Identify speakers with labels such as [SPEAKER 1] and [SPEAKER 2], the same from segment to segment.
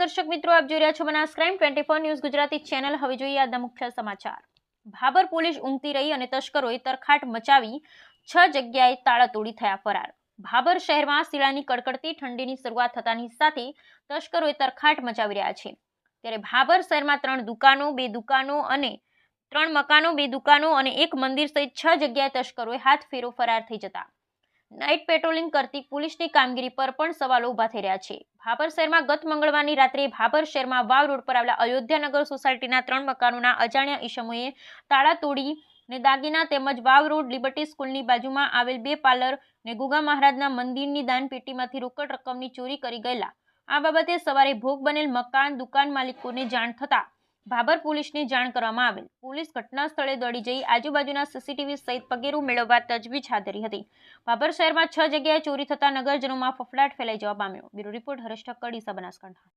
[SPEAKER 1] દર્શક four news Gujarati channel. હવે જોઈએ આજના મુખ્ય સમાચાર. ભાબર પોલીસ ઊંઘતી રહી અને તસ્કરોએ તરખાટ મચાવી છ જગ્યાએ તાળાતોડી થયા ફરાર. ભાબર શહેરમાં શિયાળાની કડકડતી ઠંડીની શરૂઆત થતાની સાથે તસ્કરોએ તરખાટ મચાવી રહ્યા છે. ત્યારે ભાબર શહેરમાં ત્રણ દુકાનો, બે દુકાનો અને ત્રણ મકાનો, બે દુકાનો અને એક મંદિર સહિત છ જગ્યાએ તસ્કરોએ હાથ ફેરો ફરાર થઈ જતા. નાઇટ પેટ્રોલિંગ કરતી પોલીસની કામગીરી પર પણ સવાલો ઊભા થઈ રહ્યા છે. ભાભર શહેરમાં ગત મંગળવારની રાત્રે ભાભર શહેરમાં વાવ રોડ પર આવેલા અયોધ્યાનગર સોસાયટીના ત્રણ મકાનોના અજાણ્યા ઈસમોએ તાળા તોડી ને દાગીના તેમજ વાવ રોડ લિબર્ટી સ્કૂલની બાજુમાં આવેલ બે પાર્લર ને ગુગા મહારાજના મંદિરની દાનપેટીમાંથી રોકડ રકમની ચોરી કરી ગયેલા. આ બાબતે સવારે ભોગ બનેલ મકાન દુકાન માલિકોને જાણ થતા ભાભર પોલીસને જાણ કરવામાં આવેલ. પોલીસ ઘટના સ્થળે દોડી જઈ આજુબાજુના સીસીટીવી સહિત પગેરું મેળવવા તજવીજ હાથ ધરી હતી. ભાભર શહેરમાં છ જગ્યાએ ચોરી થતા નગરજનોમાં ફફડાટ ફેલાઈ જવા પામ્યો. Bureau report Haresh Thakkar, Deesa Banaskantha.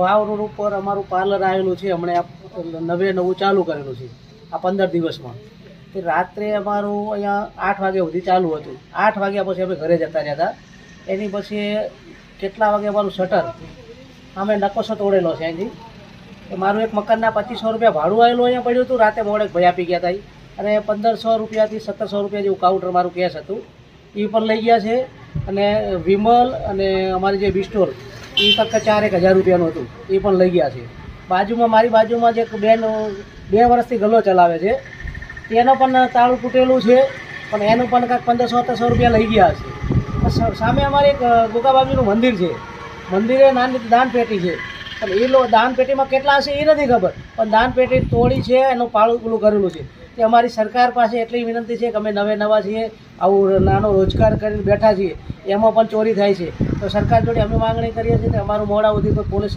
[SPEAKER 2] Vav road ઉપર અમારું પાર્લર આવેલું છે. હમણાં નવે નવું ચાલુ કરેલું છે. આ પંદર દિવસમાં. તે રાત્રે અમારું અહીંયા આઠ વાગ્યા સુધી ચાલુ હતું. આઠ વાગ્યા પછી અમે ઘરે જતા રહ્યા હતા. એની પછી કેટલા વાગે અમારું શટર? અમે નકોસો તોડેલો છે અહીંથી. કે મારું એક મકાનના પચીસો રૂપિયા ભાડું આવેલું અહીંયા પડ્યું હતું, રાતે મોડે ભાઈ આપી ગયા હતા. અને પંદરસો રૂપિયાથી સત્તરસો રૂપિયા જેવું કાઉન્ટર મારું કેસ હતું. એ પણ લઈ ગયા છે. અને વિમલ અને અમારી જે બિસ્ટોર એ ફક્ત ચાર એક હજાર રૂપિયાનું હતું. એ પણ લઈ ગયા છે. બાજુમાં, મારી બાજુમાં જે બેન, બે વર્ષથી ગલ્લો ચલાવે છે. એનો પણ તાળું તૂટેલું છે, પણ એનું પણ કાંઈક પંદરસો, સત્તરસો રૂપિયા લઈ ગયા છે. સામે અમારે એક ગોગા બાબુનું મંદિર છે. મંદિરે નાની દાન પેટી છે. પણ એ લો દાન પેટીમાં કેટલા હશે એ નથી ખબર. પણ દાન પેટી તોડી છે એનું પાળું પેલું કરેલું છે. તે અમારી સરકાર પાસે એટલી વિનંતી છે કે અમે નવે નવા છીએ આવું નાનો રોજગાર કરીને બેઠા છીએ. એમાં પણ ચોરી થાય છે. તો સરકાર જોડે અમે માંગણી કરીએ છીએ કે અમારું મોડા સુધી કોઈ પોલીસ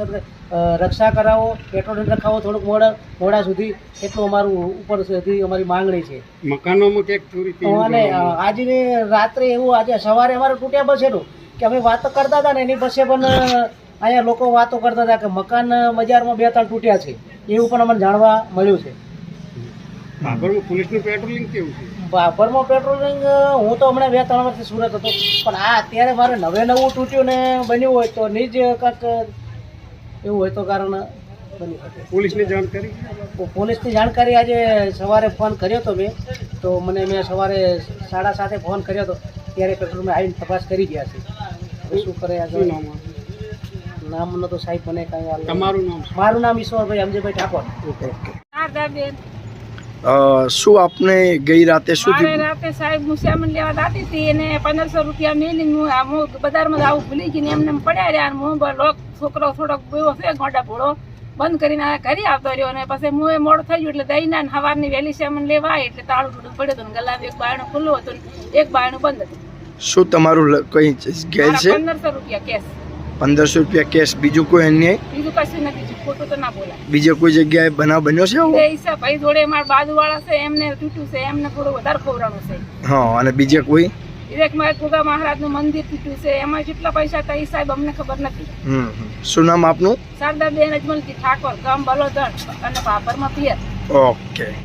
[SPEAKER 2] રક્ષા કરાવો પેટ્રોલિંગ રખાવો થોડુંક મોડા મોડા સુધી. એટલું અમારું ઉપર સુધી અમારી માંગણી છે.
[SPEAKER 3] મકાનોમાં ક્યાંક ચોરી
[SPEAKER 2] અને આજની આજે રાત્રે એવું આજે સવારે અમારે તૂટ્યા બસેલું કે અમે વાત કરતા હતા ને એની પછી પણ અહીંયા લોકો વાતો કરતા હતા કે મકાન બજારમાં બે ત્રણ તૂટ્યા છે. એવું પણ અમને જાણવા મળ્યું છે.
[SPEAKER 3] બાબરમાં પોલીસનું પેટ્રોલિંગ કેવું છે?
[SPEAKER 2] પેટ્રોલિંગ હું તો હમણાં બે ત્રણ વર્ષથી સુરત હતો. પણ આ અત્યારે મારે નવે નવું તૂટ્યું ને બન્યું હોય તો નિજ કંઈક એવું હોય તો કારણ બની શકે.
[SPEAKER 3] પોલીસને જાણ
[SPEAKER 2] પોલીસની જાણકારી આજે સવારે ફોન કર્યો હતો મેં. તો મને મેં સવારે સાડા સાતે ફોન કર્યો હતો ત્યારે પેટ્રોલમાં આવીને તપાસ કરી ગયા છે. શું કરે આગળ? નામનો તો સાહેબ મને કાંઈ
[SPEAKER 3] તમારું નામ
[SPEAKER 2] મારું નામ ઈશ્વરભાઈ અમજીભાઈ ઠાકોર.
[SPEAKER 4] શું આપને ગઈ રાતે શું થયું?
[SPEAKER 5] રાતે સાહેબ હું સામાન લેવા દાતી હતી અને પંદરસો રૂપિયા મેલી હું આ હું બજારમાં આવું ભૂલી ગઈ એમને પડ્યા રહ્યા અને હું લોક છોકરો થોડોક ગયો છે ગોડા ભોળો. બંધ કરીને આ ઘરે આવતો રહ્યો અને પછી હું એ મોડું થઈ ગયું એટલે દઈને ને સવારની વહેલી સામાન લેવા એટલે તાળું તૂટું પડ્યું હતું ગલાબ એક બાયણું ખુલ્લું હતું એક બાયણું બંધ હતું.
[SPEAKER 4] શું તમારું કઈ ગયેલ છે?
[SPEAKER 5] પંદરસો રૂપિયા કેશ.
[SPEAKER 4] પંદરસો રૂપિયા કેશ બીજું કોઈ અન્ય
[SPEAKER 5] બીજું કશું નથી. ખોટું તો ના બોલાય.
[SPEAKER 4] બીજે કોઈ જગ્યાએ બનાવ બન્યો છે આવો?
[SPEAKER 5] ભાઈ જોડે બાજુવાળા છે એમને તૂટ્યું છે એમને થોડું વધારે ખવડાવવાનું છે.
[SPEAKER 4] હા અને બીજે કોઈ?
[SPEAKER 5] વિવેકમાં ગોગા મહારાજનું મંદિર તૂટ્યું છે એમાં જેટલા પૈસા હતા એ સાહેબ અમને ખબર નથી.
[SPEAKER 4] શું નામ આપનું?
[SPEAKER 5] શારદાબેન અજમલજી ઠાકોર ગામ બલોદર અને ભાભરમાં પિયર.
[SPEAKER 4] ઓકે.